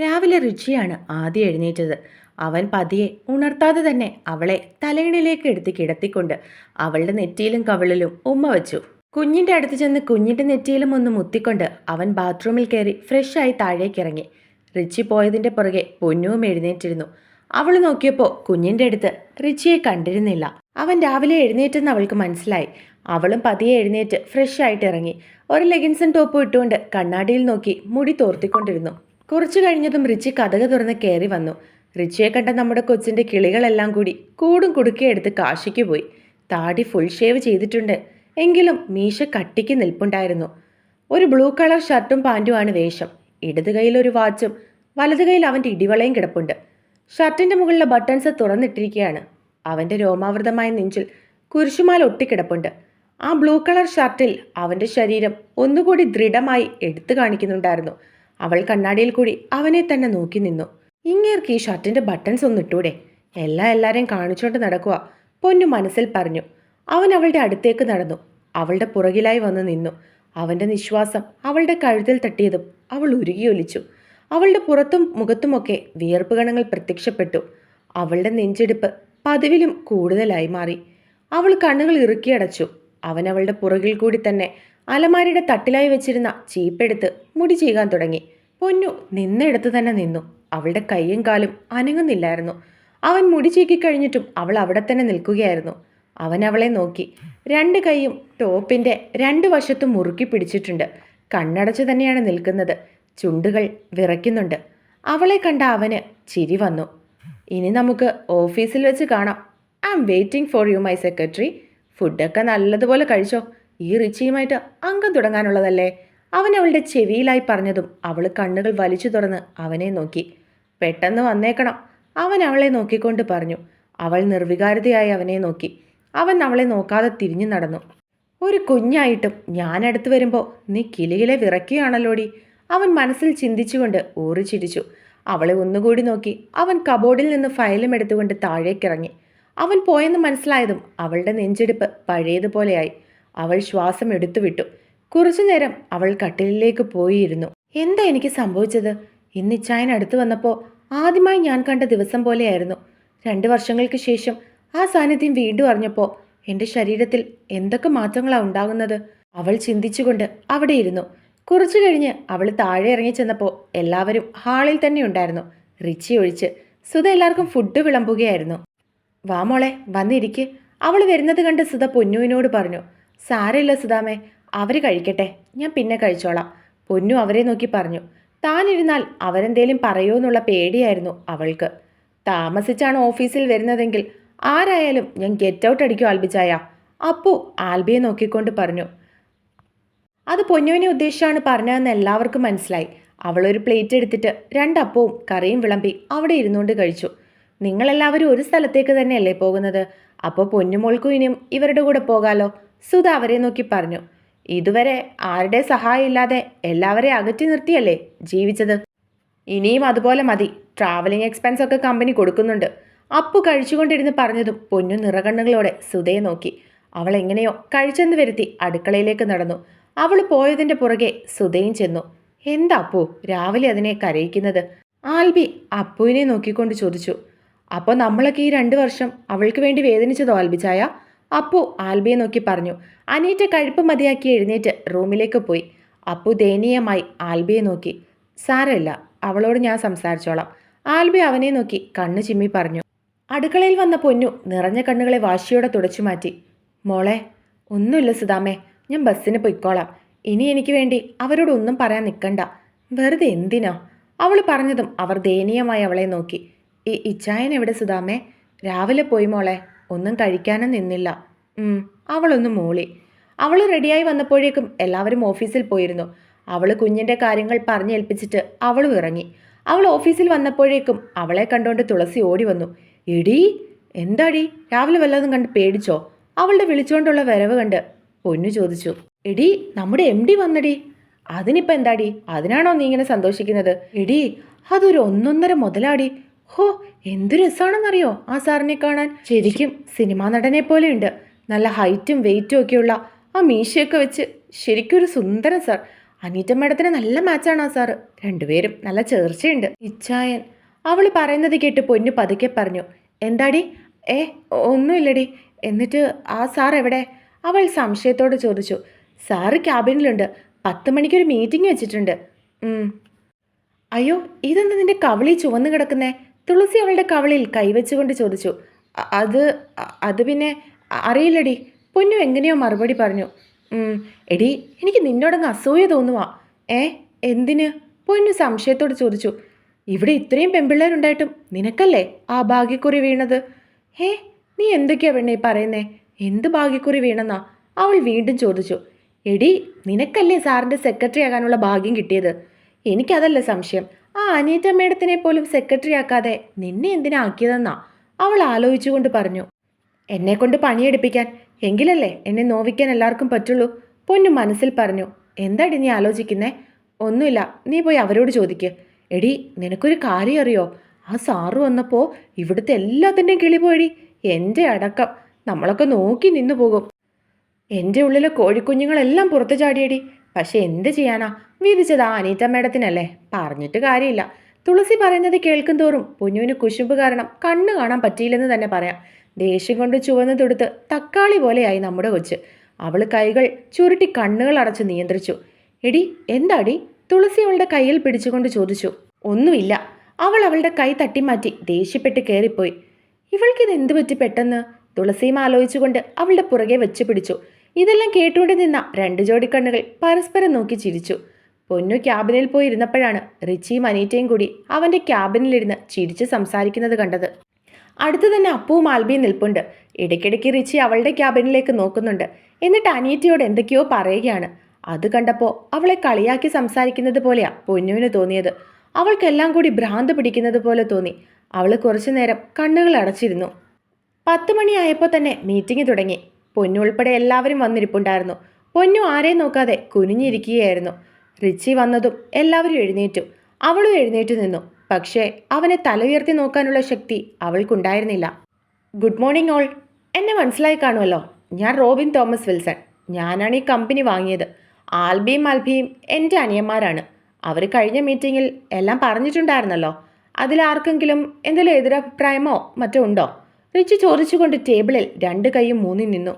രാവിലെ റിച്ചിയാണ് ആദ്യം എഴുന്നേറ്റത്. അവൻ പതിയെ ഉണർത്താതെ തന്നെ അവളെ തലയിണിലേക്ക് എടുത്ത് കിടത്തിക്കൊണ്ട് അവളുടെ നെറ്റിയിലും കവിളിലും ഉമ്മ വച്ചു. കുഞ്ഞിന്റെ അടുത്ത് ചെന്ന് കുഞ്ഞിന്റെ നെറ്റിയിലും ഒന്ന് മുത്തിക്കൊണ്ട് അവൻ ബാത്റൂമിൽ കയറി ഫ്രഷായി താഴേക്കിറങ്ങി റിച്ചി പോയതിന്റെ പുറകെ പൊന്നുവും എഴുന്നേറ്റിരുന്നു. അവൾ നോക്കിയപ്പോൾ കുഞ്ഞിന്റെ അടുത്ത് റിച്ചിയെ കണ്ടിരുന്നില്ല. അവൻ രാവിലെ എഴുന്നേറ്റെന്ന് അവൾക്ക് മനസ്സിലായി. അവളും പതിയെ എഴുന്നേറ്റ് ഫ്രഷ് ആയിട്ട് ഇറങ്ങി. ഒരു ലെഗിൻസും ടോപ്പും ഇട്ടുകൊണ്ട് കണ്ണാടിയിൽ നോക്കി മുടി തോർത്തിക്കൊണ്ടിരുന്നു. കുറച്ചു കഴിഞ്ഞതും റിച്ചി കഥക തുറന്ന് കയറി വന്നു. റിച്ചിയെ കണ്ട നമ്മുടെ കൊച്ചിന്റെ കിളികളെല്ലാം കൂടി കൂടും കുടുക്കിയെടുത്ത് കാശിക്ക് പോയി. താടി ഫുൾ ഷേവ് ചെയ്തിട്ടുണ്ട്. എങ്കിലും മീശ കട്ടിക്ക് നിൽപ്പുണ്ടായിരുന്നു. ഒരു ബ്ലൂ കളർ ഷർട്ടും പാന്റുമാണ് വേഷം. ഇടത് കൈയിൽ ഒരു വാച്ചും വലത് കയ്യിൽ അവന്റെ ഇടിവളയും കിടപ്പുണ്ട്. ഷർട്ടിന്റെ മുകളിലെ ബട്ടൺസ് തുറന്നിട്ടിരിക്കുകയാണ്. അവന്റെ രോമാവൃതമായ നെഞ്ചിൽ കുരിശുമാല ഒട്ടിക്കിടപ്പുണ്ട് ആ ബ്ലൂ കളർ ഷർട്ടിൽ അവന്റെ ശരീരം ഒന്നുകൂടി ദൃഢമായി എടുത്തു കാണിക്കുന്നുണ്ടായിരുന്നു. അവൾ കണ്ണാടിയിൽ കൂടി അവനെ തന്നെ നോക്കി നിന്നു. ഇങ്ങേർക്ക് ഈ ഷർട്ടിന്റെ ബട്ടൺസ് ഒന്ന് ഇട്ടൂടെ? എല്ലാം എല്ലാരെയും കാണിച്ചുകൊണ്ട് നടക്കുക പൊന്നു മനസ്സിൽ പറഞ്ഞു. അവൻ അവളുടെ അടുത്തേക്ക് നടന്നു. അവളുടെ പുറകിലായി വന്ന് നിന്നു. അവന്റെ നിശ്വാസം അവളുടെ കഴുത്തിൽ തട്ടിയതും അവൾ ഉരുകിയൊലിച്ചു അവളുടെ പുറത്തും മുഖത്തുമൊക്കെ വിയർപ്പ് കണങ്ങൾ പ്രത്യക്ഷപ്പെട്ടു. അവളുടെ നെഞ്ചെടുപ്പ് പതിവിലും കൂടുതലായി മാറി. അവൾ കണ്ണുകൾ ഇറുക്കിയടച്ചു അവൻ അവളുടെ പുറകിൽ കൂടി തന്നെ അലമാരിയുടെ തട്ടിലായി വെച്ചിരുന്ന ചീപ്പെടുത്ത് മുടി ചെയ്യാൻ തുടങ്ങി. പൊന്നു നിന്നെടുത്ത് തന്നെ നിന്നു. അവളുടെ കൈയും കാലും അനങ്ങുന്നില്ലായിരുന്നു. അവൻ മുടി ചീക്കി കഴിഞ്ഞിട്ടും അവൾ അവിടെ തന്നെ നിൽക്കുകയായിരുന്നു. അവൻ അവളെ നോക്കി. രണ്ട് കൈയും ടോപ്പിന്റെ രണ്ട് വശത്തും മുറുക്കി പിടിച്ചിട്ടുണ്ട്. കണ്ണടച്ചു തന്നെയാണ് നിൽക്കുന്നത്. ചുണ്ടുകൾ വിറയ്ക്കുന്നുണ്ട്. അവളെ കണ്ട അവന് ചിരി വന്നു. ഇനി നമുക്ക് ഓഫീസിൽ വെച്ച് കാണാം. I am waiting for you my secretary ഫുഡൊക്കെ നല്ലതുപോലെ കഴിച്ചോ. ഈ റിച്ചിയുമായിട്ട് അംഗം തുടങ്ങാനുള്ളതല്ലേ? അവൻ അവളുടെ ചെവിയിലായി പറഞ്ഞതും അവൾ കണ്ണുകൾ വലിച്ചു തുറന്ന് അവനെ നോക്കി. പെട്ടെന്ന് വന്നേക്കണം. അവൻ അവളെ നോക്കിക്കൊണ്ട് പറഞ്ഞു. അവൾ നിർവികാരതയായി അവനെ നോക്കി. അവൻ അവളെ നോക്കാതെ തിരിഞ്ഞു നടന്നു. ഒരു കുഞ്ഞായിട്ടും ഞാൻ അടുത്ത് വരുമ്പോൾ നീ കിളികളെ വിറയ്ക്കുകയാണല്ലോടി. അവൻ മനസ്സിൽ ചിന്തിച്ചുകൊണ്ട് ഊറി ചിരിച്ചു. അവളെ ഒന്നുകൂടി നോക്കി അവൻ കബോർഡിൽ നിന്ന് ഫയലും എടുത്തുകൊണ്ട് താഴേക്കിറങ്ങി. അവൻ പോയെന്ന് മനസ്സിലായതും അവളുടെ നെഞ്ചെടുപ്പ് പഴയതുപോലെയായി. അവൾ ശ്വാസം എടുത്തുവിട്ടു. കുറച്ചു നേരം അവൾ കട്ടിലിലേക്ക് പോയിരുന്നു. എന്താ എനിക്ക് സംഭവിച്ചത്? ഇന്ന് ഇച്ചായൻ അടുത്ത് വന്നപ്പോൾ ആദ്യമായി ഞാൻ കണ്ട ദിവസം പോലെയായിരുന്നു. രണ്ട് വർഷങ്ങൾക്ക് ശേഷം ആ സാന്നിധ്യം വീണ്ടും അറിഞ്ഞപ്പോൾ എന്റെ ശരീരത്തിൽ എന്തൊക്കെ മാറ്റങ്ങളാണ് ഉണ്ടാകുന്നത്? അവൾ ചിന്തിച്ചുകൊണ്ട് അവിടെ ഇരുന്നു. കുറച്ചു കഴിഞ്ഞ് അവൾ താഴെ ഇറങ്ങി ചെന്നപ്പോൾ എല്ലാവരും ഹാളിൽ തന്നെ ഉണ്ടായിരുന്നു. റിച്ചി ഒഴിച്ച് സുധ എല്ലാവർക്കും ഫുഡ് വിളമ്പുകയായിരുന്നു. വാമോളെ വന്നിരിക്കെ. അവൾ വരുന്നത് കണ്ട് സുധ പൊന്നുവിനോട് പറഞ്ഞു സാരമില്ല സുധാമേ അവർ കഴിക്കട്ടെ ഞാൻ പിന്നെ കഴിച്ചോളാം. പൊന്നു അവരെ നോക്കി പറഞ്ഞു. താനിരുന്നാൽ അവരെന്തേലും പറയോ എന്നുള്ള പേടിയായിരുന്നു അവൾക്ക്. താമസിച്ചാണ് ഓഫീസിൽ വരുന്നതെങ്കിൽ ആരായാലും ഞാൻ ഗെറ്റ് ഔട്ട് അടിക്കും ആൽബിച്ചായ. അപ്പു ആൽബിയെ നോക്കിക്കൊണ്ട് പറഞ്ഞു. അത് പൊന്നുവിനെ ഉദ്ദേശിച്ചാണ് പറഞ്ഞതെന്ന് എല്ലാവർക്കും മനസ്സിലായി. അവളൊരു പ്ലേറ്റ് എടുത്തിട്ട് രണ്ടപ്പവും കറിയും വിളമ്പി അവിടെ ഇരുന്നുകൊണ്ട് കഴിച്ചു. നിങ്ങളെല്ലാവരും ഒരു സ്ഥലത്തേക്ക് തന്നെയല്ലേ പോകുന്നത്? അപ്പോൾ പൊന്നുമോൾക്കും ഇനിയും ഇവരുടെ കൂടെ പോകാലോ? സുധ അവരെ നോക്കി പറഞ്ഞു. ഇതുവരെ ആരുടെ സഹായം ഇല്ലാതെ എല്ലാവരെയും അകറ്റി നിർത്തിയല്ലേ ജീവിച്ചത്? ഇനിയും അതുപോലെ മതി. ട്രാവലിംഗ് എക്സ്പെൻസ് ഒക്കെ കമ്പനി കൊടുക്കുന്നുണ്ട്. അപ്പു കഴിച്ചുകൊണ്ടിരുന്ന് പറഞ്ഞതും പൊന്നു നിറകണ്ണുകളോടെ സുധയെ നോക്കി. അവൾ എങ്ങനെയോ കഴിച്ചെന്ന് വരുത്തി അടുക്കളയിലേക്ക് നടന്നു. അവൾ പോയതിന്റെ പുറകെ സുധയും ചെന്നു. എന്താ അപ്പു? രാവിലെ അതിനെ കരയിക്കുന്നത്? ആൽബി അപ്പുവിനെ നോക്കിക്കൊണ്ട് ചോദിച്ചു. അപ്പോൾ നമ്മളൊക്കെ ഈ രണ്ട് വർഷം അവൾക്ക് വേണ്ടി വേദനിച്ചതോ ആൽബിച്ചായ അപ്പു ആൽബിയെ നോക്കി പറഞ്ഞു അനീറ്റ കഴുപ്പ് മതിയാക്കി എഴുന്നേറ്റ് റൂമിലേക്ക് പോയി. അപ്പു ദയനീയമായി ആൽബിയെ നോക്കി സാരമില്ല അവളോട് ഞാൻ സംസാരിച്ചോളാം. ആൽബി അവനെ നോക്കി കണ്ണ് ചിമ്മി പറഞ്ഞു അടുക്കളയിൽ വന്ന പൊന്നു നിറഞ്ഞ കണ്ണുകളെ വാശിയോടെ തുടച്ചു മാറ്റി. മോളെ ഒന്നുമില്ല സുധാമേ ഞാൻ ബസ്സിന് പൊയ്ക്കോളാം. ഇനി എനിക്ക് വേണ്ടി അവരോട് ഒന്നും പറയാൻ നിൽക്കണ്ട. വെറുതെ എന്തിനാ? അവൾ പറഞ്ഞതും അവർ ദയനീയമായി അവളെ നോക്കി ഈ ഇച്ചായൻ എവിടെ സുധാമേ? രാവിലെ പോയി മോളെ. ഒന്നും കഴിക്കാനും നിന്നില്ല. അവളൊന്ന് മൂളി. അവൾ റെഡിയായി വന്നപ്പോഴേക്കും എല്ലാവരും ഓഫീസിൽ പോയിരുന്നു. അവൾ കുഞ്ഞിന്റെ കാര്യങ്ങൾ പറഞ്ഞേൽപ്പിച്ചിട്ട് അവളും ഇറങ്ങി. അവൾ ഓഫീസിൽ വന്നപ്പോഴേക്കും അവളെ കണ്ടുകൊണ്ട് തുളസി ഓടി വന്നു. എടീ എന്താടി? രാവിലെ വല്ലതും കണ്ട് പേടിച്ചോ? അവളുടെ വിളിച്ചുകൊണ്ടുള്ള വരവ് കണ്ട് പൊന്നു ചോദിച്ചു. എടി നമ്മുടെ എം ഡി വന്നടി. അതിനിപ്പോൾ എന്താടി? അതിനാണോ നീ ഇങ്ങനെ സന്തോഷിക്കുന്നത്? എടി അതൊരു ഒന്നൊന്നര മുതലാടി. ഹോ എന്ത് രസമാണെന്നറിയോ ആ സാറിനെ കാണാൻ. ശരിക്കും സിനിമാ നടനെ പോലെയുണ്ട്. നല്ല ഹൈറ്റും വെയിറ്റും ഒക്കെയുള്ള ആ മീശയൊക്കെ വെച്ച് ശരിക്കും ഒരു സുന്ദരൻ സാർ. അനീറ്റ മേഡത്തിന് നല്ല മാച്ചാണ് ആ സാറ്. രണ്ടുപേരും നല്ല ചേർച്ചയുണ്ട്. ഇച്ചായൻ അവൾ പറയുന്നത് കേട്ട് പൊന്നു പതുക്കെ പറഞ്ഞു എന്താടി? ഏ ഒന്നുമില്ലടി. എന്നിട്ട് ആ സാർ എവിടെ? അവൾ സംശയത്തോടെ ചോദിച്ചു സാറ് ക്യാബിനിലുണ്ട്. പത്ത് മണിക്കൊരു മീറ്റിംഗ് വെച്ചിട്ടുണ്ട്. അയ്യോ ഇതെന്താ നിന്റെ കവളി ചുവന്ന് കിടക്കുന്നേ? തുളസി അവളുടെ കവളിൽ കൈവച്ചുകൊണ്ട് ചോദിച്ചു അത് അത് പിന്നെ അറിയില്ലടി. പൊന്നു എങ്ങനെയോ മറുപടി പറഞ്ഞു. എടി എനിക്ക് നിന്നോടങ്ങ് അസൂയ തോന്നുവാ. ഏ എന്തിന്? പൊന്നു സംശയത്തോട് ചോദിച്ചു ഇവിടെ ഇത്രയും പെമ്പിള്ളേരുണ്ടായിട്ടും നിനക്കല്ലേ ആ ഭാഗ്യക്കുറി വീണത്? ഏ നീ എന്തൊക്കെയാ പെണ്ണേ പറയുന്നേ? എന്ത് ഭാഗ്യക്കുറി വീണെന്നാ? അവൾ വീണ്ടും ചോദിച്ചു എടി നിനക്കല്ലേ സാറിന്റെ സെക്രട്ടറി ആകാനുള്ള ഭാഗ്യം കിട്ടിയത്? എനിക്കതല്ല സംശയം. ആ അനീറ്റ മേഡത്തിനെ പോലും സെക്രട്ടറി ആക്കാതെ നിന്നെ എന്തിനാ ആക്കിയതെന്നാ അവൾ ആലോചിച്ചുകൊണ്ട് പറഞ്ഞു. എന്നെ കൊണ്ട് പണിയെടുപ്പിക്കാൻ എങ്കിലല്ലേ എന്നെ നോവിക്കാൻ എല്ലാവർക്കും പറ്റുള്ളൂ പൊന്നു മനസ്സിൽ പറഞ്ഞു. എന്താടി നീ ആലോചിക്കുന്നേ? ഒന്നുമില്ല നീ പോയി അവരോട് ചോദിക്ക്. എടി നിനക്കൊരു കാര്യം അറിയോ? ആ സാറ് വന്നപ്പോൾ ഇവിടുത്തെ എല്ലാത്തിന്റെയും കിളി പോയടി. എന്റെ അടക്കം. നമ്മളൊക്കെ നോക്കി നിന്നു പോകും. എന്റെ ഉള്ളിലെ കോഴിക്കുഞ്ഞുങ്ങളെല്ലാം പുറത്തു ചാടിയടി. പക്ഷെ എന്ത് ചെയ്യാനാ? വിധിച്ചത് ആ അനീറ്റ മേഡത്തിനല്ലേ? പറഞ്ഞിട്ട് കാര്യമില്ല. തുളസി പറയുന്നത് കേൾക്കും തോറും പൊന്നുവിന് കുശുമ്പ് കാരണം കണ്ണ് കാണാൻ പറ്റിയില്ലെന്ന് തന്നെ പറയാം. ദേഷ്യം കൊണ്ട് ചുവന്ന് തൊടുത്ത് തക്കാളി പോലെയായി നമ്മുടെ കൊച്ച്. അവൾ കൈകൾ ചുരുട്ടി കണ്ണുകൾ അടച്ച് നിയന്ത്രിച്ചു. എടി എന്താടി? തുളസി അവളുടെ കയ്യിൽ പിടിച്ചുകൊണ്ട് ചോദിച്ചു. ഒന്നുമില്ല. അവൾ അവളുടെ കൈ തട്ടിമാറ്റി ദേഷ്യപ്പെട്ട് കയറിപ്പോയി ഇവൾക്കിത് എന്ത് പറ്റി പെട്ടെന്ന്? തുളസിയും ആലോചിച്ചുകൊണ്ട് അവളുടെ പുറകെ വെച്ച് പിടിച്ചു. ഇതെല്ലാം കേട്ടുകൊണ്ട് നിന്ന രണ്ട് ജോഡി കണ്ണുകൾ പരസ്പരം നോക്കി ചിരിച്ചു. പൊന്നു ക്യാബിനിൽ പോയി ഇരുന്നപ്പോഴാണ് റിച്ചിയും അനീറ്റയും കൂടി അവന്റെ ക്യാബിനിലിരുന്ന് ചിരിച്ച് സംസാരിക്കുന്നത് കണ്ടത്. അടുത്ത് തന്നെ അപ്പുവും ആൽബിയും നിൽപ്പുണ്ട്. ഇടയ്ക്കിടയ്ക്ക് റിച്ചി അവളുടെ ക്യാബിനിലേക്ക് നോക്കുന്നുണ്ട്. എന്നിട്ട് അനീറ്റയോട് എന്തൊക്കെയോ പറയുകയാണ്. അത് കണ്ടപ്പോൾ അവളെ കളിയാക്കി സംസാരിക്കുന്നത് പോലെയാ പൊന്നുവിന് തോന്നിയത്. അവൾക്കെല്ലാം കൂടി ഭ്രാന്ത് പിടിക്കുന്നത് പോലെ തോന്നി. അവൾ കുറച്ചു നേരം കണ്ണുകൾ അടച്ചിരുന്നു. പത്ത് മണിയായപ്പോൾ തന്നെ മീറ്റിംഗ് തുടങ്ങി. പൊന്നു ഉൾപ്പെടെ എല്ലാവരും വന്നിരിപ്പുണ്ടായിരുന്നു. പൊന്നു ആരെയും നോക്കാതെ കുനിഞ്ഞിരിക്കുകയായിരുന്നു. റിച്ചി വന്നതും എല്ലാവരും എഴുന്നേറ്റു. അവളും എഴുന്നേറ്റു നിന്നു. പക്ഷേ അവനെ തല ഉയർത്തി നോക്കാനുള്ള ശക്തി അവൾക്കുണ്ടായിരുന്നില്ല. Good morning all. എന്നെ മനസ്സിലായി കാണുമല്ലോ. ഞാൻ റോബിൻ തോമസ് വിൽസൺ. ഞാനാണ് ഈ കമ്പനി വാങ്ങിയത്. ആൽബിയും അൽബിയും എന്റെ അനിയന്മാരാണ്. അവർ കഴിഞ്ഞ മീറ്റിങ്ങിൽ എല്ലാം പറഞ്ഞിട്ടുണ്ടായിരുന്നല്ലോ. അതിലാർക്കെങ്കിലും എന്തെങ്കിലും എതിരഭിപ്രായമോ മറ്റോ ഉണ്ടോ? റിച്ചി ചോദിച്ചുകൊണ്ട് ടേബിളിൽ രണ്ട് കൈയും മൂന്നി നിന്നു.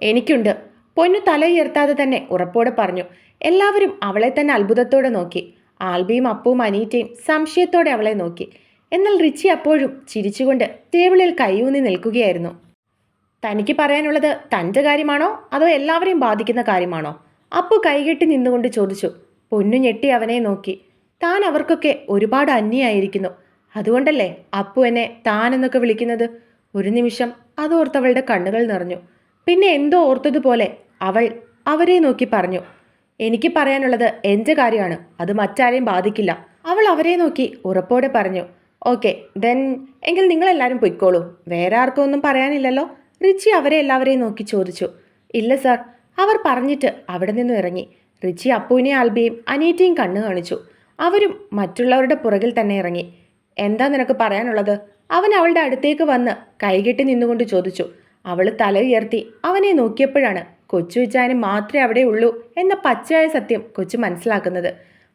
എനിക്കുണ്ട്. പൊന്നു തല ഉയർത്താതെ തന്നെ ഉറപ്പോടെ പറഞ്ഞു. എല്ലാവരും അവളെ തന്നെ അത്ഭുതത്തോടെ നോക്കി. ആൽബിയും അപ്പവും അനീറ്റയും സംശയത്തോടെ അവളെ നോക്കി. എന്നാൽ റിച്ചി അപ്പോഴും ചിരിച്ചുകൊണ്ട് ടേബിളിൽ കൈയൂന്നി നിൽക്കുകയായിരുന്നു. തനിക്ക് പറയാനുള്ളത് തന്റെ കാര്യമാണോ? അതോ എല്ലാവരെയും ബാധിക്കുന്ന കാര്യമാണോ? അപ്പു കൈകെട്ടി നിന്നുകൊണ്ട് ചോദിച്ചു. പൊന്നു ഞെട്ടി അവനെ നോക്കി. താൻ അവർക്കൊക്കെ ഒരുപാട് അന്യായിരിക്കുന്നു. അതുകൊണ്ടല്ലേ അപ്പു എന്നെ താൻ എന്നൊക്കെ വിളിക്കുന്നത്? ഒരു നിമിഷം അതോർത്തവളുടെ കണ്ണുകൾ നിറഞ്ഞു. പിന്നെ എന്തോ ഓർത്തതുപോലെ അവൾ അവരെ നോക്കി പറഞ്ഞു. എനിക്ക് പറയാനുള്ളത് എന്റെ കാര്യമാണ്? അത് മറ്റാരെയും ബാധിക്കില്ല. അവൾ അവരെ നോക്കി ഉറപ്പോടെ പറഞ്ഞു ഓക്കെ ദെൻ എങ്കിൽ നിങ്ങളെല്ലാവരും പൊയ്ക്കോളൂ. വേറെ ആർക്കും ഒന്നും പറയാനില്ലല്ലോ? റിച്ചി അവരെ എല്ലാവരെയും നോക്കി ചോദിച്ചു. ഇല്ല സർ അവർ പറഞ്ഞിട്ട് അവിടെ നിന്നും ഇറങ്ങി. റിച്ചി അപ്പുവിനെ ആൽബിയും അനീറ്റയും കണ്ണു കാണിച്ചു. അവരും മറ്റുള്ളവരുടെ പുറകിൽ തന്നെ ഇറങ്ങി. എന്താ നിനക്ക് പറയാനുള്ളത്? അവൻ അവളുടെ അടുത്തേക്ക് വന്ന് കൈകെട്ടി നിന്നുകൊണ്ട് ചോദിച്ചു. അവൾ തല ഉയർത്തി അവനെ നോക്കിയപ്പോഴാണ് കൊച്ചു വെച്ചാന് മാത്രമേ അവിടെ ഉള്ളൂ എന്ന പച്ചയായ സത്യം കൊച്ചു മനസ്സിലാക്കുന്നത്.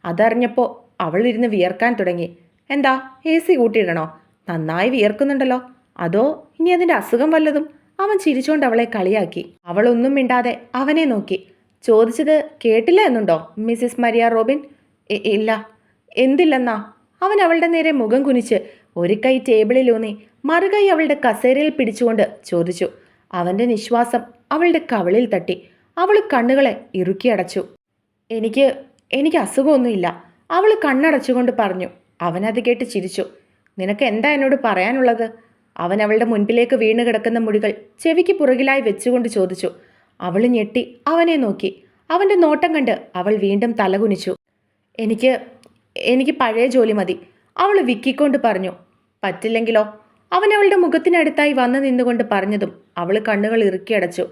അതറിഞ്ഞപ്പോൾ അവൾ ഇരുന്ന് വിയർക്കാൻ തുടങ്ങി. എന്താ എ സി കൂട്ടിയിടണോ? നന്നായി വിയർക്കുന്നുണ്ടല്ലോ. അതോ ഇനി അതിന്റെ അസുഖം വല്ലതും? അവൻ ചിരിച്ചുകൊണ്ട് അവളെ കളിയാക്കി. അവളൊന്നും മിണ്ടാതെ അവനെ നോക്കി. ചോദിച്ചത് കേട്ടില്ല എന്നുണ്ടോ മിസ്സിസ് മരിയ റോബിൻ? ഇല്ല. എന്തില്ലെന്നാ? അവൻ അവളുടെ നേരെ മുഖം കുനിച്ച് ഒരു കൈ ടേബിളിൽ ടേബിളിലൂന്നി മറുകൈ അവളുടെ കസേരയിൽ പിടിച്ചുകൊണ്ട് ചോദിച്ചു. അവന്റെ നിശ്വാസം അവളുടെ കവളിൽ തട്ടി അവൾ കണ്ണുകളെ ഇറുക്കി അടച്ചു. എനിക്ക് എനിക്ക് അസുഖമൊന്നുമില്ല. അവൾ കണ്ണടച്ചുകൊണ്ട് പറഞ്ഞു അവനത് കേട്ട് ചിരിച്ചു. നിനക്ക് എന്താ എന്നോട് പറയാനുള്ളത്? അവൻ അവളുടെ മുൻപിലേക്ക് വീണ് കിടക്കുന്ന മുടികൾ ചെവിക്ക് പുറകിലായി വെച്ചുകൊണ്ട് ചോദിച്ചു. അവൾ ഞെട്ടി അവനെ നോക്കി. അവന്റെ നോട്ടം കണ്ട് അവൾ വീണ്ടും തലകുനിച്ചു. എനിക്ക് എനിക്ക് പഴയ ജോലി മതി. അവൾ വിക്കിക്കൊണ്ട് പറഞ്ഞു പറ്റില്ലെങ്കിലോ? അവൻ അവളുടെ മുഖത്തിനടുത്തായി വന്നു നിന്നുകൊണ്ട് പറഞ്ഞതും അവൾ കണ്ണുകൾ ഇറുക്കി അടച്ചു.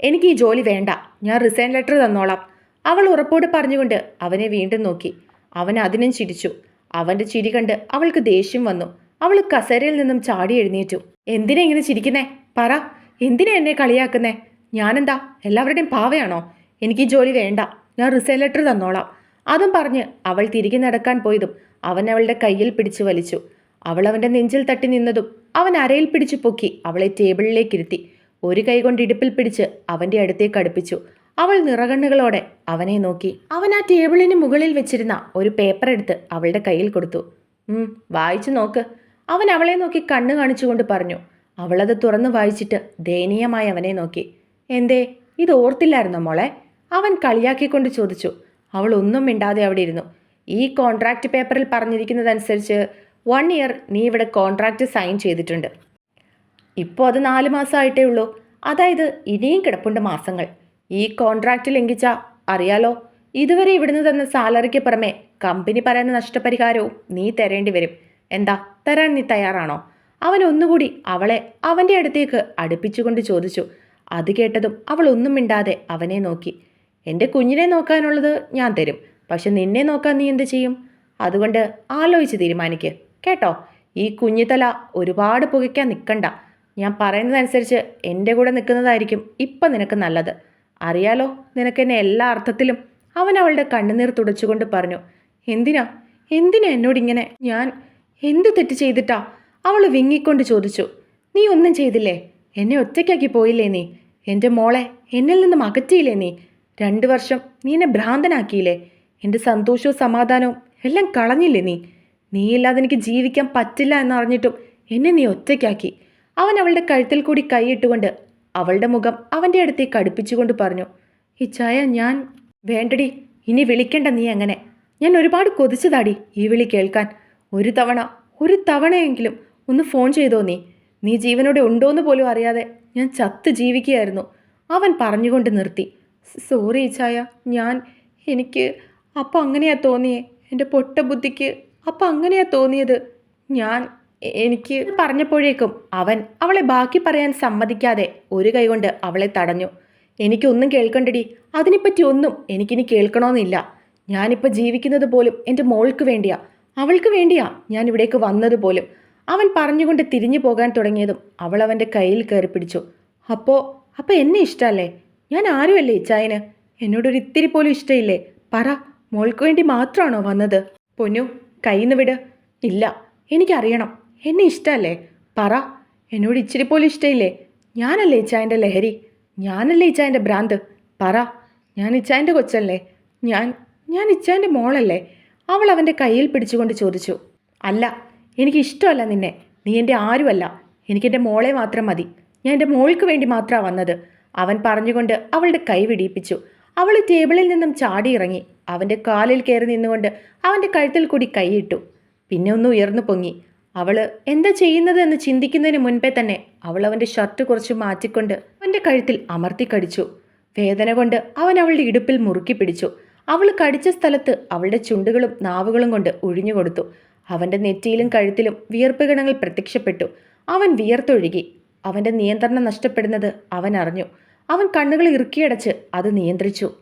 എനിക്ക് ഈ ജോലി വേണ്ട. ഞാൻ റിസൈൻ ലെറ്റർ തന്നോളാം. അവൾ ഉറപ്പോട് പറഞ്ഞുകൊണ്ട് അവനെ വീണ്ടും നോക്കി. അവൻ അതിനും ചിരിച്ചു. അവന്റെ ചിരി കണ്ട് അവൾക്ക് ദേഷ്യം വന്നു. അവൾ കസേരയിൽ നിന്നും ചാടി എഴുന്നേറ്റു. എന്തിനാ ഇങ്ങനെ ചിരിക്കുന്നേ? പറ. എന്തിനാ എന്നെ കളിയാക്കുന്നേ? ഞാനെന്താ? എല്ലാവരുടെയും പാവയാണോ? എനിക്ക് ഈ ജോലി വേണ്ട. ഞാൻ റിസൈൻ ലെറ്റർ തന്നോളാം. അതും പറഞ്ഞ് അവൾ തിരികെ നടക്കാൻ പോയതും അവൻ അവളുടെ കയ്യിൽ പിടിച്ചു വലിച്ചു. അവൾ അവന്റെ നെഞ്ചിൽ തട്ടി നിന്നതും അവൻ അരയിൽ പിടിച്ചു പൊക്കി അവളെ ടേബിളിലേക്ക് ഇരുത്തി. ഒരു കൈ കൊണ്ട് ഇടുപ്പിൽ പിടിച്ച് അവന്റെ അടുത്തേക്ക് അടുപ്പിച്ചു. അവൾ നിറകണ്ണുകളോടെ അവനെ നോക്കി. അവൻ ആ ടേബിളിന് മുകളിൽ വെച്ചിരുന്ന ഒരു പേപ്പർ എടുത്ത് അവളുടെ കയ്യിൽ കൊടുത്തു. വായിച്ചു നോക്ക്. അവൻ അവളെ നോക്കി കണ്ണ് കാണിച്ചുകൊണ്ട് പറഞ്ഞു. അവളത് തുറന്നു വായിച്ചിട്ട് ദയനീയമായി അവനെ നോക്കി. എന്തേ ഇത് ഓർത്തില്ലായിരുന്നോ മോളെ? അവൻ കളിയാക്കിക്കൊണ്ട് ചോദിച്ചു. അവൾ ഒന്നും മിണ്ടാതെ അവിടെ ഇരുന്നു. ഈ കോൺട്രാക്റ്റ് പേപ്പറിൽ പറഞ്ഞിരിക്കുന്നതനുസരിച്ച് വൺ ഇയർ നീ ഇവിടെ കോൺട്രാക്റ്റ് സൈൻ ചെയ്തിട്ടുണ്ട്. ഇപ്പോൾ അത് നാല് മാസമായിട്ടേ ഉള്ളൂ. അതായത് ഇനിയും കിടപ്പുണ്ട് മാസങ്ങൾ. ഈ കോൺട്രാക്റ്റ് ലംഘിച്ച അറിയാലോ ഇതുവരെ ഇവിടുന്ന് തന്ന സാലറിക്ക് പുറമെ കമ്പനി പറയുന്ന നഷ്ടപരിഹാരവും നീ തരേണ്ടി വരും. എന്താ തരാൻ നീ തയ്യാറാണോ? അവൻ ഒന്നുകൂടി അവളെ അവന്റെ അടുത്തേക്ക് അടുപ്പിച്ചുകൊണ്ട് ചോദിച്ചു. അത് കേട്ടതും അവൾ ഒന്നും മിണ്ടാതെ അവനെ നോക്കി. എന്റെ കുഞ്ഞിനെ നോക്കാനുള്ളത് ഞാൻ തരും. പക്ഷെ നിന്നെ നോക്കാൻ നീ എന്ത് ചെയ്യും? അതുകൊണ്ട് ആലോചിച്ച് തീരുമാനിക്ക്. കേട്ടോ ഈ കുഞ്ഞിത്തല ഒരുപാട് പുകയ്ക്കാൻ നിൽക്കണ്ട ഞാൻ പറയുന്നതനുസരിച്ച് എന്റെ കൂടെ നിൽക്കുന്നതായിരിക്കും ഇപ്പം നിനക്ക് നല്ലത്. അറിയാലോ നിനക്കെന്നെ എല്ലാ അർത്ഥത്തിലും അവൻ അവളുടെ കണ്ണുനീർ തുടച്ചുകൊണ്ട് പറഞ്ഞു എന്തിനാ? എന്തിനാ എന്നോടിങ്ങനെ ഞാൻ എന്ത് തെറ്റ് ചെയ്തിട്ടാ? അവൾ വിങ്ങിക്കൊണ്ട് ചോദിച്ചു നീ ഒന്നും ചെയ്തില്ലേ? എന്നെ ഒറ്റയ്ക്കാക്കി പോയില്ലേ നീ? എന്റെ മോളെ എന്നിൽ നിന്ന് അകറ്റിയില്ലേ നീ? രണ്ട് വർഷം നീ എന്നെ ഭ്രാന്തനാക്കിയില്ലേ? എന്റെ സന്തോഷവും സമാധാനവും എല്ലാം കളഞ്ഞില്ലേ നീ? നീയില്ലാതെ എനിക്ക് ജീവിക്കാൻ പറ്റില്ല എന്നറിഞ്ഞിട്ടും എന്നെ നീ ഒറ്റയ്ക്കാക്കി. അവൻ അവളുടെ കഴുത്തിൽ കൂടി കൈയിട്ടുകൊണ്ട് അവളുടെ മുഖം അവന്റെ അടുത്തേക്ക് അടുപ്പിച്ചുകൊണ്ട് പറഞ്ഞു ഇച്ചായ ഞാൻ വേണ്ടടി ഇനി വിളിക്കണ്ട നീ അങ്ങനെ. ഞാൻ ഒരുപാട് കൊതിച്ചതാടി ഈ വിളി കേൾക്കാൻ. ഒരു തവണ ഒരു തവണയെങ്കിലും ഒന്ന് ഫോൺ ചെയ്തോ നീ. നീ ജീവനോടെ ഉണ്ടോ എന്ന് പോലും അറിയാതെ ഞാൻ ചത്ത് ജീവിക്കുകയായിരുന്നു. അവൻ പറഞ്ഞുകൊണ്ട് നിർത്തി സോറി ഇച്ചായ ഞാൻ എനിക്ക് അപ്പം അങ്ങനെയാ തോന്നിയേ. എന്റെ പൊട്ട ബുദ്ധിക്ക് അപ്പം അങ്ങനെയാ തോന്നിയത്. ഞാൻ എനിക്ക് പറഞ്ഞപ്പോഴേക്കും അവൻ അവളെ ബാക്കി പറയാൻ സമ്മതിക്കാതെ ഒരു കൈകൊണ്ട് അവളെ തടഞ്ഞു. എനിക്കൊന്നും കേൾക്കണ്ടടി. അതിനെപ്പറ്റി ഒന്നും എനിക്കിനി കേൾക്കണമെന്നില്ല ഞാനിപ്പോൾ ജീവിക്കുന്നത് പോലും എന്റെ മോൾക്ക് വേണ്ടിയാ. അവൾക്ക് വേണ്ടിയാ ഞാൻ ഇവിടേക്ക് വന്നത് പോലും. അവൻ പറഞ്ഞുകൊണ്ട് തിരിഞ്ഞു പോകാൻ തുടങ്ങിയതും അവൾ അവന്റെ കയ്യിൽ കയറി പിടിച്ചു. അപ്പോൾ അപ്പോൾ എന്നെ ഇഷ്ടമല്ലേ ഞാൻ ആരുമല്ലേ ഇച്ചായന്? എന്നോടൊരു ഇത്തിരി പോലും ഇഷ്ടമില്ലേ പറ മോൾക്ക് വേണ്ടി മാത്രമാണോ വന്നത്? പൊന്നു കയ്യിന്ന് വിട്. ഇല്ല എനിക്കറിയണം. എന്നെ ഇഷ്ടമല്ലേ പറ. എന്നോട് ഇച്ചിരി പോലും ഇഷ്ടമില്ലേ ഞാനല്ലേ ഇച്ചായന്റെ ലഹരി? ഞാനല്ലേ ഇച്ചായന്റെ ഭ്രാന്ത്? പറ. ഞാൻ ഇച്ചായന്റെ കൊച്ചല്ലേ? ഞാൻ ഞാൻ ഇച്ചായന്റെ മോളല്ലേ? അവൾ അവന്റെ കയ്യിൽ പിടിച്ചുകൊണ്ട് ചോദിച്ചു. അല്ല എനിക്ക് ഇഷ്ടമല്ല നിന്നെ. നീ എന്റെ ആരുമല്ല. എനിക്കെന്റെ മോളെ മാത്രം മതി. ഞാൻ എന്റെ മോൾക്ക് വേണ്ടി മാത്രമാണ് വന്നത്. അവൻ പറഞ്ഞുകൊണ്ട് അവളുടെ കൈ വിടിയിപ്പിച്ചു. അവൾ ടേബിളിൽ നിന്നും ചാടിയിറങ്ങി. അവന്റെ കാലിൽ കയറി നിന്നുകൊണ്ട് അവന്റെ കഴുത്തിൽ കൂടി കൈയിട്ടു. പിന്നെ ഒന്ന് ഉയർന്നു പൊങ്ങി. അവൾ എന്താ ചെയ്യുന്നത് എന്ന് ചിന്തിക്കുന്നതിന് മുൻപേ തന്നെ അവൾ അവന്റെ ഷർട്ട് കുറച്ച് മാറ്റിക്കൊണ്ട് അവന്റെ കഴുത്തിൽ അമർത്തി കടിച്ചു. വേദന കൊണ്ട് അവൻ അവളുടെ ഇടുപ്പിൽ മുറുക്കി പിടിച്ചു. അവൾ കടിച്ച സ്ഥലത്ത് അവളുടെ ചുണ്ടുകളും നാവുകളും കൊണ്ട് ഒഴിഞ്ഞു കൊടുത്തു. അവന്റെ നെറ്റിയിലും കഴുത്തിലും വിയർപ്പ് ഗണങ്ങൾ പ്രത്യക്ഷപ്പെട്ടു. അവൻ വിയർത്തൊഴുകി. അവന്റെ നിയന്ത്രണം നഷ്ടപ്പെടുന്നത് അവൻ അറിഞ്ഞു. അവൻ കണ്ണുകൾ ഇറുക്കിയടച്ച് അത് നിയന്ത്രിച്ചു.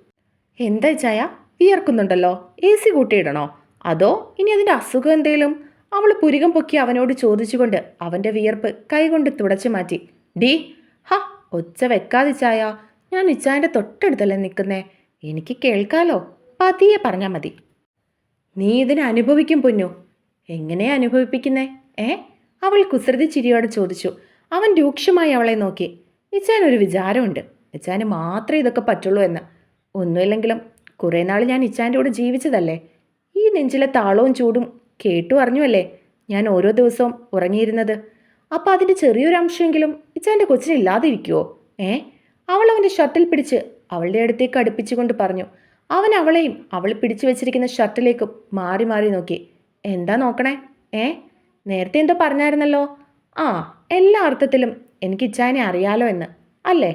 എന്താ ചായ? വിയർക്കുന്നുണ്ടല്ലോ. എ സി കൂട്ടിയിടണോ? അതോ ഇനി അതിന്റെ അസുഖം എന്തേലും? അവൾ പുരികം പൊക്കി അവനോട് ചോദിച്ചുകൊണ്ട് അവന്റെ വിയർപ്പ് കൈകൊണ്ട് തുടച്ചു മാറ്റി. ഡി ഹ ഒച്ച വെക്കാതെ ചായ. ഞാൻ ഇച്ചായന്റെ തൊട്ടടുത്തല്ലേ നിൽക്കുന്നേ? എനിക്ക് കേൾക്കാലോ. പതിയെ പറഞ്ഞാൽ മതി. നീ ഇതിനെ അനുഭവിക്കും പൊന്നു. എങ്ങനെ അനുഭവിപ്പിക്കുന്നേ? ഏ? അവൾ കുസൃതി ചിരിയോടെ ചോദിച്ചു. അവൻ രൂക്ഷമായി അവളെ നോക്കി. ഇച്ചാൻ ഒരു വിചാരമുണ്ട്. ഇച്ചാന് മാത്രമേ ഇതൊക്കെ പറ്റുള്ളൂ എന്ന്. ഒന്നുമില്ലെങ്കിലും കുറേ നാൾ ഞാൻ ഇച്ചാന്റെ കൂടെ ജീവിച്ചതല്ലേ? ഈ നെഞ്ചിലെ താളവും ചൂടും കേട്ടു അറിഞ്ഞുവല്ലേ? ഞാൻ ഓരോ ദിവസവും ഉറങ്ങിയിരുന്നത്. അപ്പോൾ അതിന്റെ ചെറിയൊരു അംശമെങ്കിലും ഇച്ചാന്റെ കൊച്ചിന് ഇല്ലാതിരിക്കുമോ ഏ? അവൾ അവന്റെ ഷർട്ടിൽ പിടിച്ച് അവളുടെ അടുത്തേക്ക് അടുപ്പിച്ചുകൊണ്ട് പറഞ്ഞു. അവൻ അവളെയും അവൾ പിടിച്ചു വെച്ചിരിക്കുന്ന ഷർട്ടിലേക്കും മാറി മാറി നോക്കി. എന്താ നോക്കണേ? ഏ? നേരത്തെ എന്തോ പറഞ്ഞായിരുന്നല്ലോ? ആ എല്ലാ അർത്ഥത്തിലും എനിക്ക് ഇച്ചാനെ അറിയാലോ എന്ന്. അല്ലേ?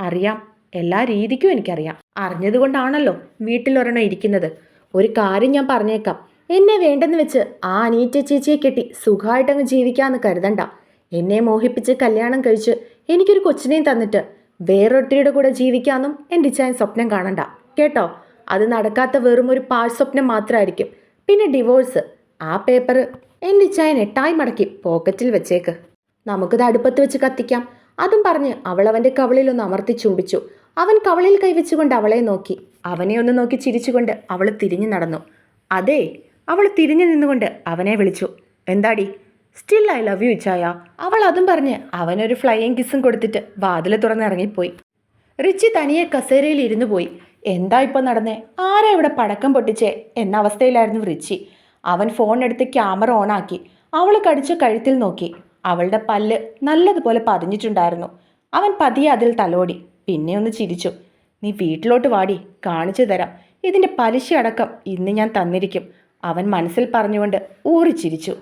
അറിയാം. എല്ലാ രീതിക്കും എനിക്കറിയാം. അറിഞ്ഞതുകൊണ്ടാണല്ലോ വീട്ടിലൊരെണ്ണം ഇരിക്കുന്നത്. ഒരു കാര്യം ഞാൻ പറഞ്ഞേക്കാം. എന്നെ വേണ്ടെന്ന് വെച്ച് ആ അനീറ്റ ചേച്ചിയെ കെട്ടി സുഖമായിട്ടങ്ങ് ജീവിക്കാമെന്ന് കരുതണ്ട. എന്നെ മോഹിപ്പിച്ച് കല്യാണം കഴിച്ച് എനിക്കൊരു കൊച്ചിനെയും തന്നിട്ട് വേറൊരുത്തിയുടെ കൂടെ ജീവിക്കാമെന്നും എന്റെ ചായൻ സ്വപ്നം കാണണ്ട. കേട്ടോ? അത് നടക്കാത്ത വെറും ഒരു പാഴ് സ്വപ്നം മാത്രമായിരിക്കും പിന്നെ ഡിവോഴ്സ്. ആ പേപ്പർ എന്റെ ചായൻ എട്ടായി മടക്കി പോക്കറ്റിൽ വെച്ചേക്ക്. നമുക്കത് അടുപ്പത്ത് വെച്ച് കത്തിക്കാം. അതും പറഞ്ഞ് അവൾ അവന്റെ കവളിൽ ഒന്ന് അമർത്തി ചുംബിച്ചു. അവൻ കവളിൽ കൈവച്ചുകൊണ്ട് അവളെ നോക്കി. അവനെ ഒന്ന് നോക്കി ചിരിച്ചുകൊണ്ട് അവൾ തിരിഞ്ഞു നടന്നു. അതെ അവൾ തിരിഞ്ഞു നിന്നുകൊണ്ട് അവനെ വിളിച്ചു. എന്താടി? സ്റ്റിൽ ഐ ലവ് യു ചായ അവൾ അതും പറഞ്ഞ് അവനൊരു ഫ്ലൈയിങ് കിസ്സും കൊടുത്തിട്ട് വാതിൽ തുറന്നിറങ്ങിപ്പോയി റിച്ചി തനിയെ കസേരയിൽ ഇരുന്നു പോയി. എന്താ ഇപ്പം നടന്നേ? ആരാ ഇവിടെ പടക്കം പൊട്ടിച്ചേ? എന്ന അവസ്ഥയിലായിരുന്നു റിച്ചി. അവൻ ഫോൺ എടുത്ത് ക്യാമറ ഓണാക്കി അവൾ കടിച്ച കഴുത്തിൽ നോക്കി. അവളുടെ പല്ല് നല്ലതുപോലെ പതിഞ്ഞിട്ടുണ്ടായിരുന്നു. അവൻ പതിയെ അതിൽ തലോടി. പിന്നെ ഒന്ന് ചിരിച്ചു. നീ വീട്ടിലോട്ട് വാടി. കാണിച്ചു തരാം. ഇതിന്റെ പലിശ അടക്കം ഇന്ന് ഞാൻ തന്നിരിക്കും. അവൻ മനസ്സിൽ പറഞ്ഞുകൊണ്ട് ഊറി ചിരിച്ചു